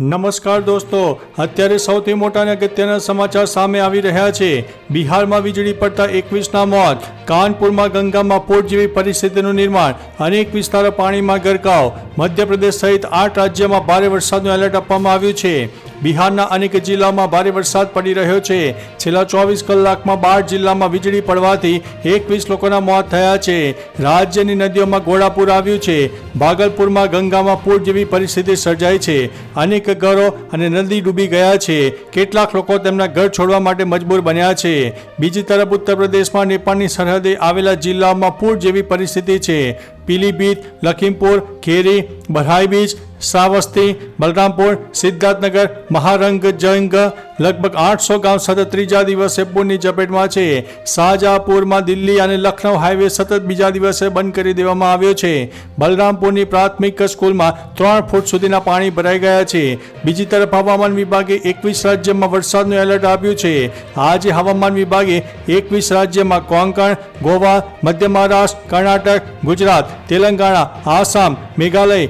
નમસ્કાર દોસ્તો, અત્યારે સૌથી મોટા અને અગત્યના સમાચાર સામે આવી રહ્યા છે. બિહારમાં વીજળી પડતા એકવીસના મોત, કાનપુરમાં ગંગામાં પોટ જેવી પરિસ્થિતિનું નિર્માણ, અનેક વિસ્તારો પાણીમાં ગરકાવ. મધ્યપ્રદેશ સહિત આઠ રાજ્યમાં ભારે વરસાદનું એલર્ટ આપવામાં આવ્યું છે. બિહારના અનેક જિલ્લાઓમાં ભારે વરસાદ પડી રહ્યો છે. છેલ્લા ચોવીસ કલાકમાં બાર જિલ્લામાં વીજળી પડવાથી એકવીસ લોકોના મોત થયા છે. રાજ્યની નદીઓમાં ઘોડાપૂર આવ્યું છે. ભાગલપુરમાં ગંગામાં પૂર જેવી પરિસ્થિતિ સર્જાઈ છે. અનેક ઘરો અને નદી ડૂબી ગયા છે. કેટલાક લોકો તેમના ઘર છોડવા માટે મજબૂર બન્યા છે. બીજી તરફ ઉત્તર પ્રદેશમાં નેપાળની સરહદે આવેલા જિલ્લાઓમાં પૂર જેવી પરિસ્થિતિ છે. પીલીભીત, લખીમપુર, ખેરી બરહાઈબીજ શ્રાવસ્તી, બલરામપુર સિદ્ધાર્થનગર મહારંગ, જંગ, લગભગ આઠસો ગામ સતત ત્રીજા દિવસે પૂરની ઝપેટમાં છે. શાહજહાંપુરમાં દિલ્હી અને લખનઉ હાઈવે સતત બીજા દિવસે બંધ કરી દેવામાં આવ્યો છે. બલરામપુરની પ્રાથમિક સ્કૂલમાં ત્રણ ફૂટ સુધીના પાણી ભરાઈ ગયા છે. બીજી તરફ હવામાન વિભાગે એકવીસ રાજ્યમાં વરસાદનું એલર્ટ આપ્યું છે. આજે હવામાન વિભાગે એકવીસ રાજ્યમાં કોંકણ, ગોવા, મધ્ય મહારાષ્ટ્ર, કર્ણાટક, ગુજરાત, તેલંગાણા, આસામ, મેઘાલય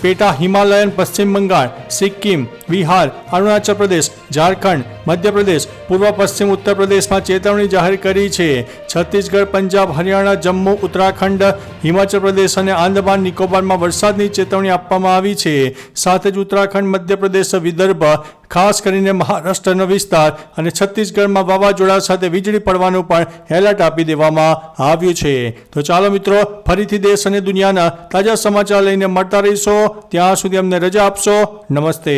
પેટા હિમાલયન પશ્ચિમ બંગાળ સિક્કિમ બિહાર, અરુણાચલ પ્રદેશ, ઝારખંડ, મધ્યપ્રદેશ, પૂર્વ પશ્ચિમ ઉત્તર પ્રદેશમાં ચેતવણી જાહેર કરી છે. છત્તીસગઢ, પંજાબ, હરિયાણા, જમ્મુ, ઉત્તરાખંડ, હિમાચલ પ્રદેશ અને આંદમાન નિકોબારમાં વરસાદની ચેતવણી આપવામાં આવી છે. સાથે જ ઉત્તરાખંડ, મધ્યપ્રદેશ, વિદર્ભ, ખાસ કરીને મહારાષ્ટ્રનો વિસ્તાર અને છત્તીસગઢમાં વાવાઝોડા સાથે વીજળી પડવાનું પણ એલર્ટ આપી દેવામાં આવ્યું છે. તો ચાલો મિત્રો, ફરીથી દેશ અને દુનિયાના તાજા સમાચાર લઈને મળતા રહીશો. ત્યાં સુધી અમને રજા આપશો. નમસ્તે.